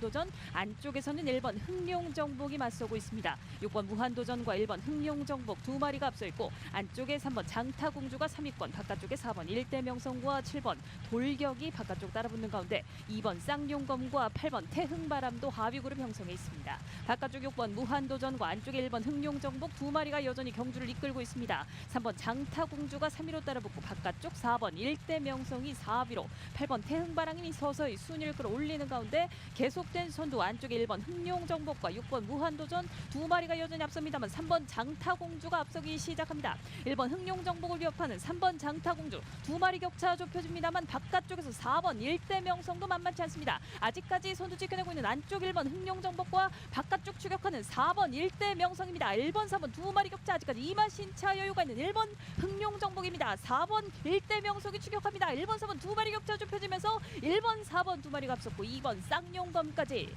앞서 있는 6번 무한도전 안쪽에서는 1번 흥룡정복이 맞서고 있습니다. 6번 무한도전과 1번 흥룡정복 두 마리가 앞서 있고 안쪽에 3번 장타공주가 3위권 바깥쪽에 4번 일대명성과 7번 돌격이 바깥쪽 따라붙는 가운데 2번 쌍용검과 8번 태흥바람도 하위 그룹 형성해 있습니다. 바깥쪽 6번 무한도전과 안쪽에 1번 흥룡정복 두 마리가 여전히 경주를 이끌고 있습니다. 3번 장타공주가 3위로 따라붙고 바깥쪽 4번 일대명성이 4위로 8번 태흥바람이 서서히 순위를 끌어올리는 가운데 계속 된 선두 안쪽에 1번 흥룡정복과 6번 무한도전 두 마리가 여전히 앞섭니다만 3번 장타공주가 앞서기 시작합니다. 1번 흥룡정복을 위협하는 3번 장타공주 두 마리 격차 좁혀집니다만 바깥쪽에서 4번 일대 명성도 만만치 않습니다. 아직까지 선두 지켜내고 있는 안쪽 1번 흥룡정복과 바깥쪽 추격하는 4번 일대 명성입니다. 1번 4번 두 마리 격차 아직까지 이마신차 여유가 있는 1번 흥룡정복입니다. 4번 일대 명성이 추격합니다. 1번 4번 두 마리 격차 좁혀지면서 1번 4번 두 마리가 앞섰고 2번 쌍용검 까지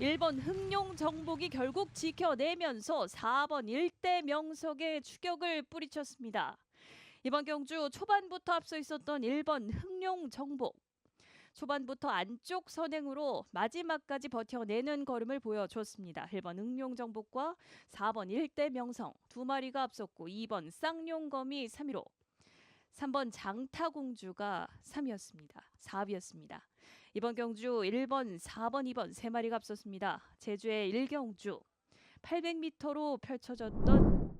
1번 흥룡 정복이 결국 지켜내면서 4번 일대 명석의 추격을 뿌리쳤습니다. 이번 경주 초반부터 앞서 있었던 1번 흥룡 정복. 초반부터 안쪽 선행으로 마지막까지 버텨내는 걸음을 보여줬습니다. 1번 흥룡 정복과 4번 일대 명성 두 마리가 앞섰고 2번 쌍용검이 3위로 3번 장타공주가 3위였습니다. 4위였습니다. 이번 경주 1번, 4번, 2번 세 마리가 앞섰습니다. 제주의 1경주 800m로 펼쳐졌던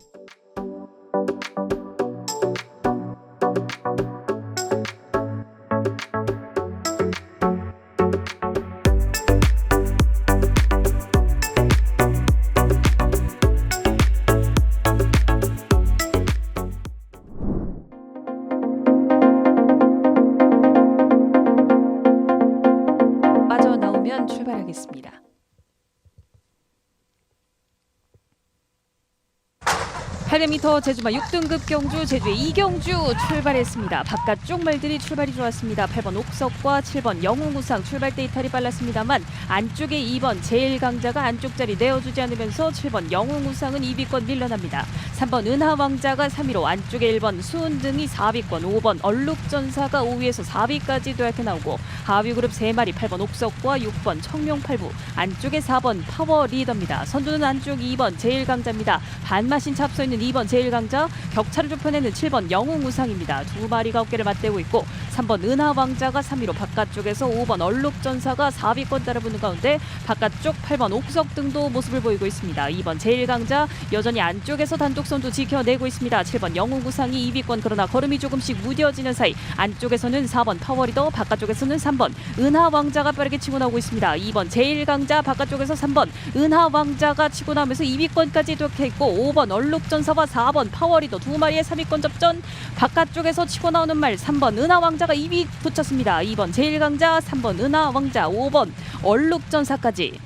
(800m) 제주마 6등급 경주 제주의 이경주 출발했습니다. 바깥쪽 말들이 출발이 좋았습니다. 8번 옥석과 7번 영웅우상 출발대 이탈이 빨랐습니다만 안쪽에 2번 제일강자가 안쪽 자리 내어주지 않으면서 7번 영웅우상은 2위권 밀려납니다. 3번 은하왕자가 3위로 안쪽에 1번 수은 등이 4위권 5번 얼룩전사가 5위에서 4위까지 도약해 나오고 하위 그룹 3마리 8번 옥석과 6번 청룡팔부 안쪽에 4번 파워 리더입니다. 선두는 안쪽 2번 제일강자입니다. 반마신 차앞서 있는 2번 제일강자 격차를 좁혀내는 7번 영웅 우상입니다. 두 마리가 어깨를 맞대고 있고 3번 은하 왕자가 3위로 바깥쪽에서 5번 얼룩 전사가 4위권 따라붙는 가운데 바깥쪽 8번 옥석 등도 모습을 보이고 있습니다. 2번 제일강자 여전히 안쪽에서 단독 선두 지켜내고 있습니다. 7번 영웅 우상이 2위권 그러나 걸음이 조금씩 무뎌지는 사이 안쪽에서는 4번 파워리더 바깥쪽에서는 3번 은하 왕자가 빠르게 치고 나오고 있습니다. 2번 제일강자 바깥쪽에서 3번 은하 왕자가 치고 나오면서 2위권까지 도약했고 5번 얼룩 전사와 4번 파워리더 두 마리의 3위권 접전 바깥쪽에서 치고 나오는 말 3번 은하왕자가 2위 붙였습니다. 2번 제일강자 3번 은하왕자 5번 얼룩전사까지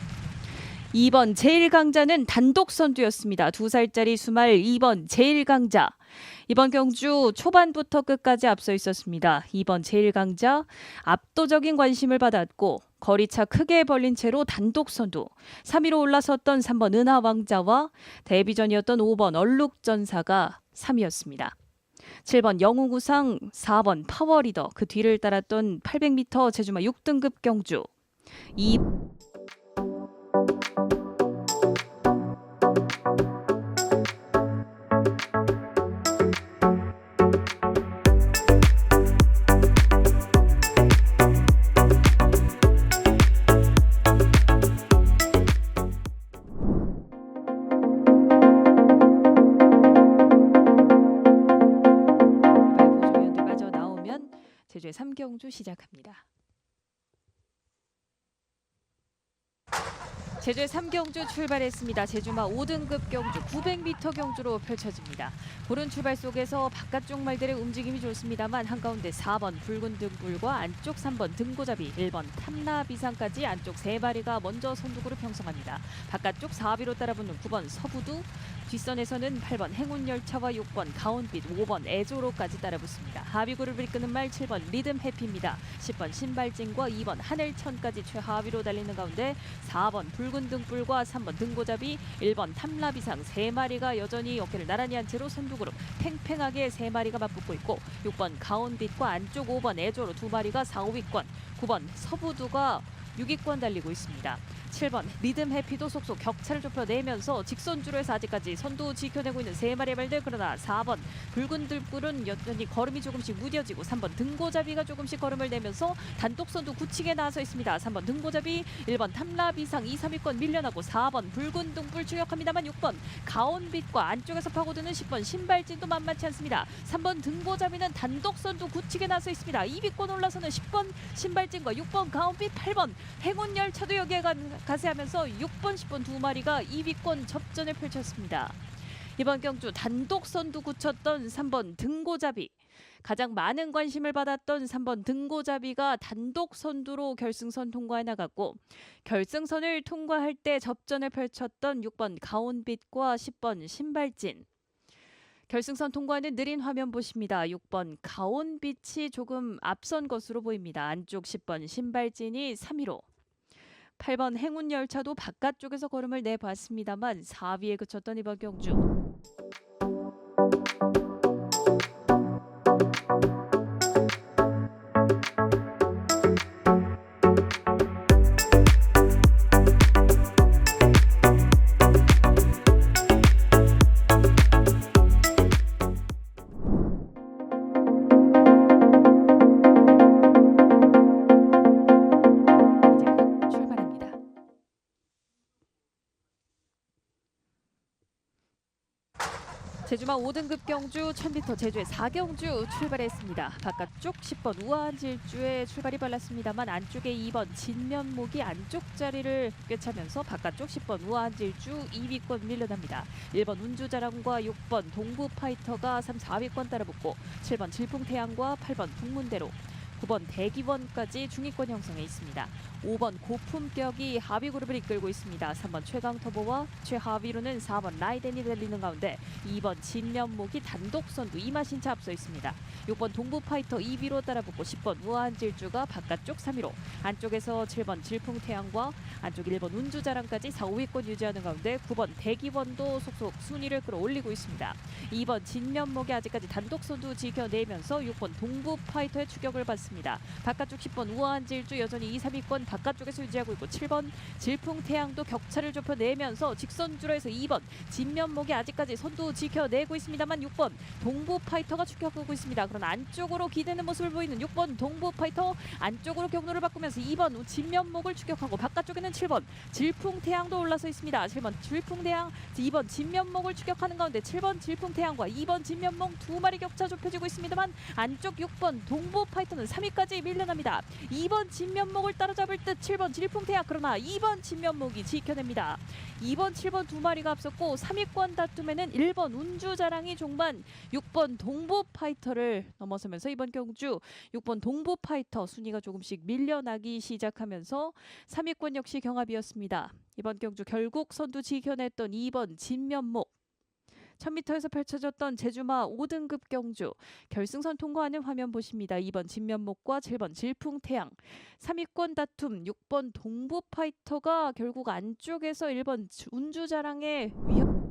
2번 제일강자는 단독 선두였습니다. 두 살짜리 수말 2번 제일강자. 이번 경주 초반부터 끝까지 앞서 있었습니다. 2번 제일강자 압도적인 관심을 받았고 거리차 크게 벌린 채로 단독 선두. 3위로 올라섰던 3번 은하 왕자와 데뷔전이었던 5번 얼룩전사가 3위였습니다. 7번 영웅우상, 4번 파워리더, 그 뒤를 따랐던 800m 제주마 6등급 경주. 2 시작합니다. 제주의 3경주 출발했습니다. 제주마 5등급 경주 900m 경주로 펼쳐집니다. 고른 출발 속에서 바깥쪽 말들의 움직임이 좋습니다만 한가운데 4번 붉은 등불과 안쪽 3번 등고잡이 1번 탐라비상까지 안쪽 세 마리가 먼저 선두그룹 형성합니다. 바깥쪽 4위로 따라붙는 9번 서부두 뒷선에서는 8번 행운열차와 6번 가온빛, 5번 애조로까지 따라붙습니다. 하위 그룹을 이끄는 말 7번 리듬 해피입니다. 10번 신발진과 2번 하늘천까지 최하위로 달리는 가운데 4번 붉은 등불과 3번 등고잡이, 1번 탐라비상 세 마리가 여전히 어깨를 나란히 한 채로 선두그룹 팽팽하게 세 마리가 맞붙고 있고 6번 가온빛과 안쪽 5번 애조로 두 마리가 4, 5위권, 9번 서부두가 6위권 달리고 있습니다. 7번 리듬 해피도 속속 격차를 좁혀내면서 직선주로에서 아직까지 선두 지켜내고 있는 세 마리의 말들 그러나 4번 붉은 들불은 여전히 걸음이 조금씩 무뎌지고 3번 등고잡이가 조금씩 걸음을 내면서 단독 선두 굳히게 나서 있습니다. 3번 등고잡이 1번 탐라 비상 2, 3위권 밀려나고 4번 붉은 등불 추격합니다만 6번 가온빛과 안쪽에서 파고드는 10번 신발진도 만만치 않습니다. 3번 등고잡이는 단독 선두 굳히게 나서 있습니다. 2위권 올라서는 10번 신발진과 6번 가온빛 8번 행운 열차도 여기에 가, 가세하면서 6번 10번 두 마리가 2위권 접전을 펼쳤습니다. 이번 경주 단독 선두 굳혔던 3번 등고잡이 가장 많은 관심을 받았던 3번 등고잡이가 단독 선두로 결승선 통과해 나갔고 결승선을 통과할 때 접전을 펼쳤던 6번 가온빛과 10번 신발진 결승선 통과는 느린 화면 보십니다. 6번 가온빛이 조금 앞선 것으로 보입니다. 안쪽 10번 신발진이 3위로 8번 행운 열차도 바깥쪽에서 걸음을 내봤습니다만 4위에 그쳤던 이번 경주. 5등급 경주 1000m 제주의 4경주 출발했습니다. 바깥쪽 10번 우아한 질주에 출발이 빨랐습니다만 안쪽에 2번 진면목이 안쪽 자리를 꿰차면서 바깥쪽 10번 우아한 질주 2위권 밀려납니다. 1번 운주자랑과 6번 동부 파이터가 3, 4위권 따라붙고 7번 질풍태양과 8번 북문대로 9번 대기원까지 중위권 형성해 있습니다. 5번 고품격이 하위 그룹을 이끌고 있습니다. 3번 최강 터보와 최하위로는 4번 라이덴이 달리는 가운데 2번 진면목이 단독 선두 이마신차 앞서 있습니다. 6번 동부 파이터 2위로 따라붙고 10번 우아한 질주가 바깥쪽 3위로 안쪽에서 7번 질풍태양과 안쪽 1번 운주자랑까지 4, 5위권 유지하는 가운데 9번 대기원도 속속 순위를 끌어올리고 있습니다. 2번 진면목이 아직까지 단독 선두 지켜내면서 6번 동부 파이터의 추격을 받습니다. 바깥쪽 10번 우아한 질주 여전히 2, 3위권 바깥쪽에서 유지하고 있고 7번 질풍태양도 격차를 좁혀내면서 직선주로에서 2번 진면목이 아직까지 선두 지켜내고 있습니다만 6번 동부 파이터가 추격하고 있습니다. 그러나 안쪽으로 기대는 모습을 보이는 6번 동부 파이터 안쪽으로 경로를 바꾸면서 2번 진면목을 추격하고 바깥쪽에는 7번 질풍태양도 올라서 있습니다. 7번 질풍태양 2번 진면목을 추격하는 가운데 7번 질풍태양과 2번 진면목 두 마리 격차 좁혀지고 있습니다만 안쪽 6번 동부 파이터는 3 위까지 밀려납니다. 2번 진면목을 따라잡을 듯 7번 질풍태양 그러나 2번 진면목이 지켜냅니다. 2번 7번 두 마리가 앞섰고 3위권 다툼에는 1번 운주자랑이 종반 6번 동부 파이터를 넘어서면서 이번 경주 6번 동부 파이터 순위가 조금씩 밀려나기 시작하면서 3위권 역시 경합이었습니다. 이번 경주 결국 선두 지켜냈던 2번 진면목 1000m에서 펼쳐졌던 제주마 5등급 경주 결승선 통과하는 화면 보십니다. 2번 진면목과 7번 질풍태양 3위권 다툼 6번 동부 파이터가 결국 안쪽에서 1번 운주자랑의 위협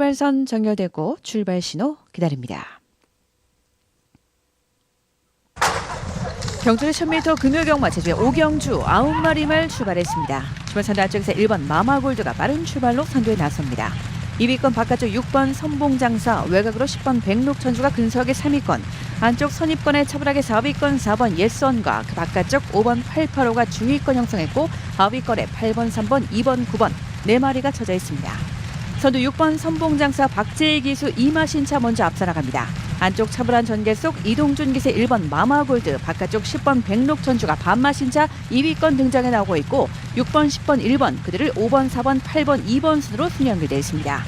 출발선 정렬되고 출발 신호 기다립니다. 경주는 1000m 금요경마 제주의 오경주 9마리 말 출발했습니다. 출발선도 안쪽에서 1번 마마골드가 빠른 출발로 선두에 나섭니다. 2위권 바깥쪽 6번 선봉장사 외곽으로 10번 백록천주가 근석의 3위권 안쪽 선입권에 차분하게 4위권 4번 예선과 그 바깥쪽 5번 885가 중위권 형성했고 하위권에 8번 3번 2번 9번 네 마리가 쳐져 있습니다. 선두 6번 선봉장사 박재희 기수 이마신 차 먼저 앞서 나갑니다. 안쪽 차분한 전개 속 이동준 기세 1번 마마골드, 바깥쪽 10번 백록천주가 반마신 차 2위권 등장해 나오고 있고 6번, 10번, 1번 그들을 5번, 4번, 8번, 2번 순으로 순위 연결되어 있습니다.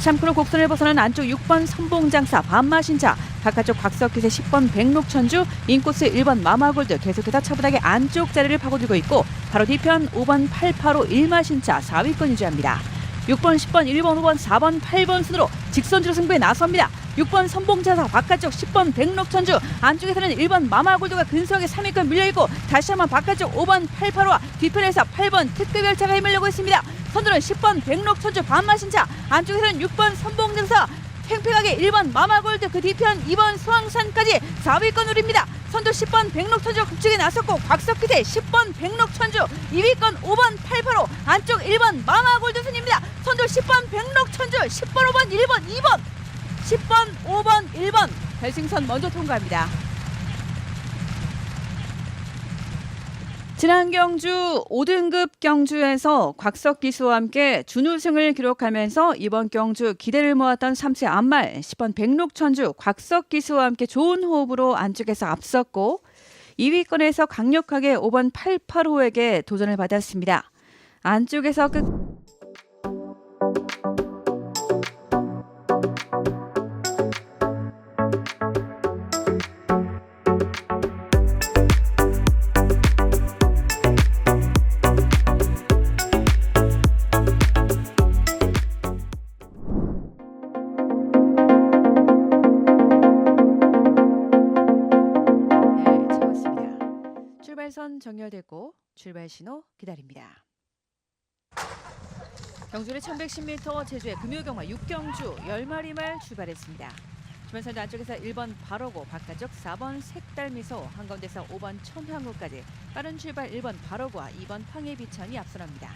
참크로 곡선을 벗어난 안쪽 6번 선봉장사 반마신차 바깥쪽 곽석기세 10번 백록천주 인코스 1번 마마골드 계속해서 차분하게 안쪽 자리를 파고들고 있고 바로 뒤편 5번 885 일마신차 4위권 유지합니다. 6번, 10번, 1번, 5번, 4번, 8번 순으로 직선주로 승부에 나섭니다. 6번 선봉자사 바깥쪽 10번 백록천주 안쪽에서는 1번 마마골드가 근소하게 3위권 밀려있고 다시 한번 바깥쪽 5번 88호와 뒤편에서 8번 특급열차가 힘을 내고 있습니다. 선두는 10번 백록천주 반마신차 안쪽에서는 6번 선봉자사 팽팽하게 1번 마마골드 그 뒤편 2번 소황산까지 4위권 누립니다. 선두 10번 백록천주 극중에 나섰고 곽석기 대 10번 백록천주 2위권 5번 885 안쪽 1번 마마골드 순입니다. 선두 10번 백록천주 10번 5번 1번 2번 10번 5번 1번 결승선 먼저 통과합니다. 지난 경주 5등급 경주에서 곽석 기수와 함께 준우승을 기록하면서 이번 경주 기대를 모았던 3세 안말 10번 백록천주 곽석 기수와 함께 좋은 호흡으로 안쪽에서 앞섰고 2위권에서 강력하게 5번 88호에게 도전을 받았습니다. 안쪽에서 끝 출발선 정렬됐고 출발 신호 기다립니다. 경주는 1110m 제주의 금요경마 6경주 10마리 말 출발했습니다. 주변선도 안쪽에서 1번 바로고 바깥쪽 4번 색달미소 한가운데서 5번 천황우까지 빠른 출발 1번 바로고와 2번 황해비천이 앞서갑니다.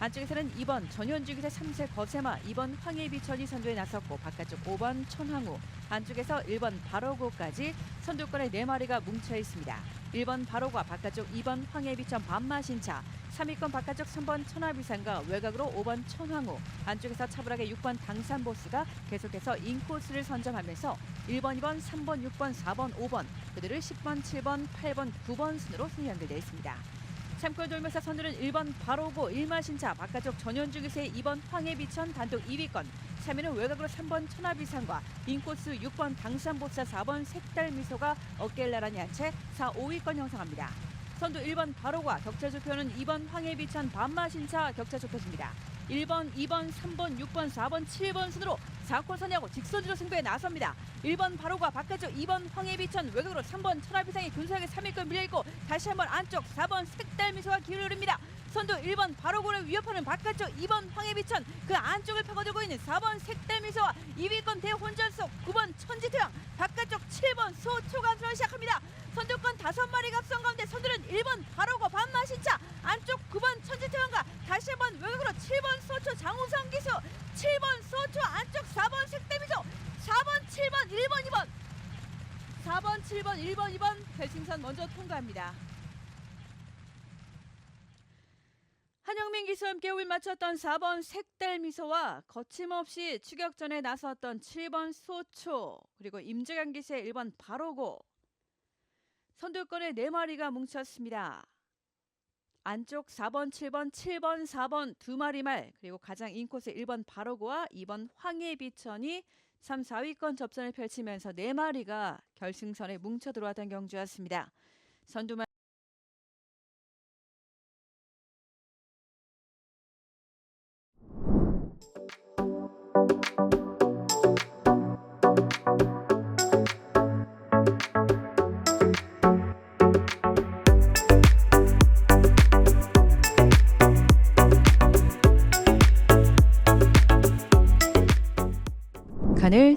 안쪽에서는 2번 전현주기세 3세 거세마 2번 황해비천이 선두에 나섰고 바깥쪽 5번 천황우 안쪽에서 1번 바로고까지 선두권에 4마리가 뭉쳐 있습니다. 1번 바로과 바깥쪽 2번 황해비천 반마신차 3위권 바깥쪽 3번 천하비산과 외곽으로 5번 천황우 안쪽에서 차분하게 6번 당산보스가 계속해서 인코스를 선점하면서 1번, 2번, 3번, 6번, 4번, 5번 그들을 10번, 7번, 8번, 9번 순으로 순위 연결되어 있습니다. 참고를 돌면서 선두는 1번 바로고 1마 신차 바깥쪽 전현주 기세 2번 황해비천 단독 2위권 3위는 외곽으로 3번 천하비상과 인코스 6번 당산보사 4번 색달미소가 어깨를 나란히 한채 4, 5위권 형성합니다. 선두 1번 바로과 격차 조표는 2번 황해비천 반마 신차 격차 조표입니다. 1번, 2번, 3번, 6번, 4번, 7번 순으로 4코 선야고 직선주로 승부에 나섭니다. 1번 바로과 바깥쪽 2번 황해비천 외곽으로 3번 천하비상이 근소하게 3위권 밀려있고 다시 한번 안쪽 4번 색달미소가 기울을 누립니다. 선두 1번 바로고를 위협하는 바깥쪽 2번 황해비천 그 안쪽을 파고들고 있는 4번 색달미소와 2위권 대혼전 속 9번 천지태양 바깥쪽 7번 소초가 들어 시작합니다. 선두권 5마리 앞선 가운데 선두는 1번 바로고 반마신차 안쪽 9번 천지태양과 다시 한번 외곽으로 7번 소초 장우성 기수 7번 소초 안쪽 4번 색달미소 4번 7번 1번 2번 4번 7번 1번 2번 결승선 먼저 통과합니다. 한영민 기수와 함께 울 맞췄던 4번 색달미소와 거침없이 추격전에 나섰던 7번 소초 그리고 임재강 기수의 1번 바로고 선두권에 4마리가 뭉쳤습니다. 안쪽 4번, 7번, 7번, 4번 두 마리 말 그리고 가장 인코스 1번 바로고와 2번 황해비천이 3, 4위권 접전을 펼치면서 4마리가 결승선에 뭉쳐 들어왔던 경주였습니다. 선두만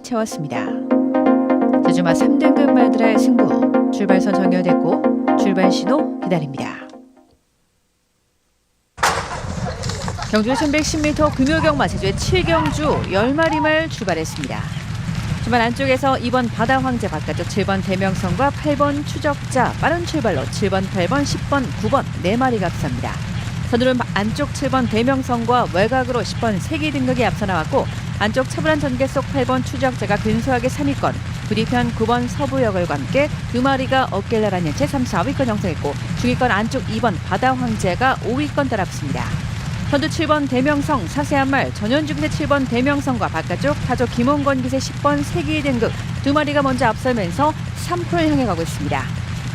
채웠습니다. 제주마 3등급 말들의 승부 출발선 정렬됐고 출발 신호 기다립니다. 경주 1110m 금요경마 제주의 7경주 10마리 말 출발했습니다. 주말 안쪽에서 2번 바다 황제 바깥쪽 7번 대명성과 8번 추적자 빠른 출발로 7번, 8번, 10번, 9번 4마리가 앞섭니다. 선두는 안쪽 7번 대명성과 외곽으로 10번 세기 등극이 앞서 나왔고 안쪽 차분한 전개 속 8번 추적자가 근소하게 3위권 부뒤편 9번 서부역을과 함께 두 마리가 어깨를 나란히 채 3, 4위권 형성했고 중위권 안쪽 2번 바다 황제가 5위권 따라붙습니다. 선두 7번 대명성 사세한 말 전현주 기세 7번 대명성과 바깥쪽 타조 김홍건 기세 10번 세기 등극 두 마리가 먼저 앞서면서 3포를 향해 가고 있습니다.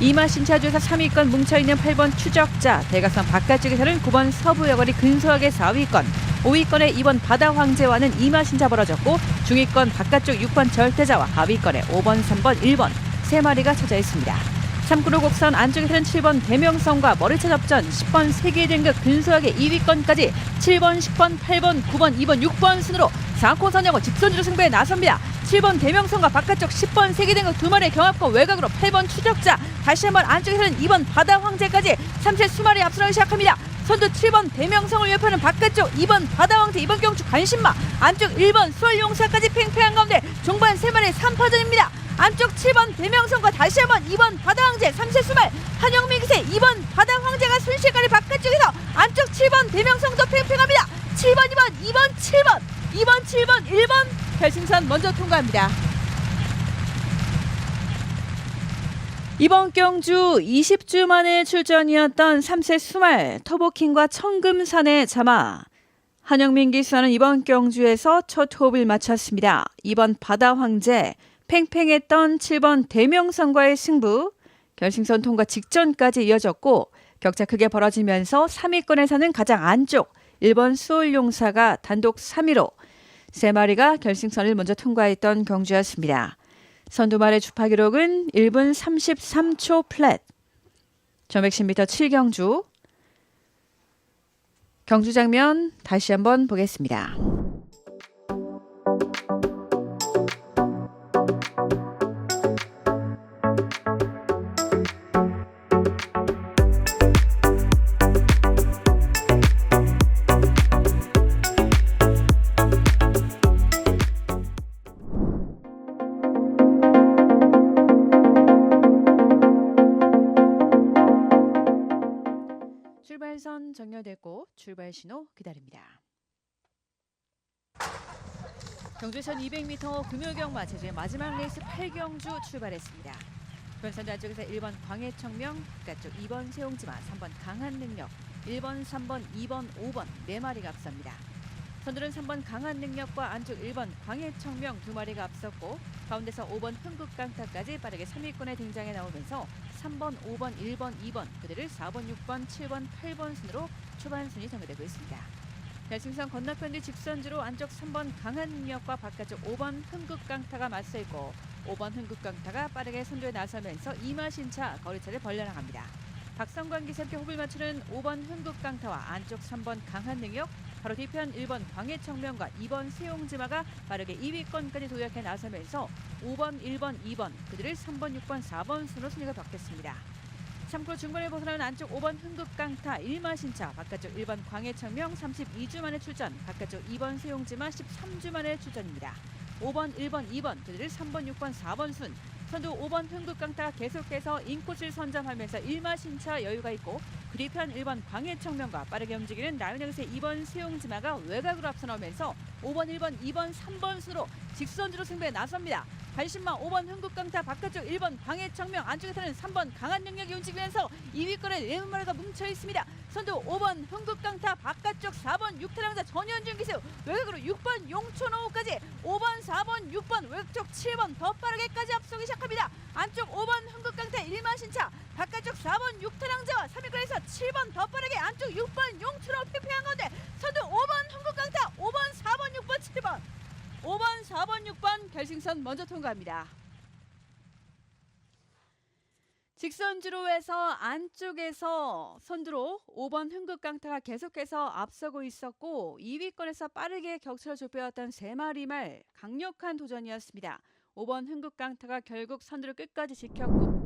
이마 신 차주에서 3위권 뭉쳐있는 8번 추적자 대각선 바깥쪽에서는 9번 서부여걸이 근소하게 4위권 5위권의 2번 바다 황제와는 이마신자 벌어졌고 중위권 바깥쪽 6번 절대자와 하위권의 5번, 3번, 1번 세 마리가 처져 있습니다. 3구로 곡선 안쪽에서는 7번 대명성과 머리차 접전 10번 세계 등급 근소하게 2위권까지 7번, 10번, 8번, 9번, 2번, 6번 순으로 4코 선정고 직선주로 승부에 나섭니다. 7번 대명성과 바깥쪽 10번 세계 등급 두 마리의 경합과 외곽으로 8번 추적자 다시 한번 안쪽에서는 2번 바다 황제까지 3세 수마리 앞서나기 시작합니다. 선두 7번 대명성을 옆에는 바깥쪽 2번 바다 황제 2번 경주 관심마 안쪽 1번 수월용사까지 팽팽한 가운데 종반 세마리 3파전입니다. 안쪽 7번 대명성과 다시 한번 2번 바다 황제 3세 수말 한영민 기세 2번 바다 황제가 순식간에 바깥쪽에서 안쪽 7번 대명성도 팽팽합니다. 7번 2번 2번 7번 2번 7번 1번 결승선 먼저 통과합니다. 이번 경주 20주 만에 출전이었던 3세 수말 터보킹과 청금산의 자마 한영민 기수와는 이번 경주에서 첫 호흡을 마쳤습니다. 이번 바다 황제 팽팽했던 7번 대명성과의 승부 결승선 통과 직전까지 이어졌고 격차 크게 벌어지면서 3위권에서는 가장 안쪽 1번 수월용사가 단독 3위로 세 마리가 결승선을 먼저 통과했던 경주였습니다. 선두말의 주파 기록은 1분 33초 플랫. 1110m 7경주. 경주 장면 다시 한번 보겠습니다. 1000m 금요경 마체제 마지막 레이스 8경주 출발했습니다. 변선자 쪽에서 1번 광해청명, 바쪽 2번 세용지마, 3번 강한능력, 1번, 3번, 2번, 5번 4마리가 앞섭니다. 선두는 3번 강한능력과 안쪽 1번 광해청명 2마리가 앞섰고 가운데서 5번 흥국강타까지 빠르게 3위권에 등장해 나오면서 3번, 5번, 1번, 2번 그들을 4번, 6번, 7번, 8번 순으로 초반 순위 정해되고 있습니다. 결승선 건너편 뒤 직선주로 안쪽 3번 강한 능력과 바깥쪽 5번 흥국강타가 맞서 있고 5번 흥국강타가 빠르게 선두에 나서면서 이마신차 거리차를 벌려나갑니다. 박성관 기사 함께 호흡을 맞추는 5번 흥국강타와 안쪽 3번 강한 능력 바로 뒤편 1번 광해청명과 2번 세용지마가 빠르게 2위권까지 도약해 나서면서 5번, 1번, 2번 그들을 3번, 6번, 4번 순으로 순위가 바뀌었습니다. 참고로 중간에 벗어나는 안쪽 5번 흥국강타 1마 신차 바깥쪽 1번 광해청명 32주 만에 출전 바깥쪽 2번 세용지마 13주 만에 출전입니다. 5번, 1번, 2번 그들을 3번, 6번, 4번 순 선두 5번 흥국강타가 계속해서 인코스를 선점하면서 1마 신차 여유가 있고 그리편 1번 광해청명과 빠르게 움직이는 나윤영세 2번 세용지마가 외곽으로 앞서 나오면서 5번, 1번, 2번, 3번 순으로 직선주로 승부에 나섭니다. 관심마 5번 흥국강타 바깥쪽 1번 광해청명 안쪽에 서는 3번 강한 능력이 움직이면서 2위권에 레몬마르가 뭉쳐 있습니다. 선두 5번 흥국강타 바깥쪽 4번 육타랑자 전현준 기수 외곽으로 6번 용초노우까지 5번 4번 6번 외곽쪽 7번 더 빠르게까지 앞서기 시작합니다. 안쪽 5번 흥국강타 1만 신차 바깥쪽 4번 육타랑자와 3위권에서 7번 더 빠르게 안쪽 6번 용초노우 피폐한 가운데 선두 5번 흥국강타 5번 4번 6번 7번 5번, 4번, 6번 결승선 먼저 통과합니다. 직선 주로 해서 안쪽에서 선두로 5번 흥국강타가 계속해서 앞서고 있었고 2위권에서 빠르게 격차를 좁혀왔던 세 마리 말 강력한 도전이었습니다. 5번 흥국강타가 결국 선두를 끝까지 지켰고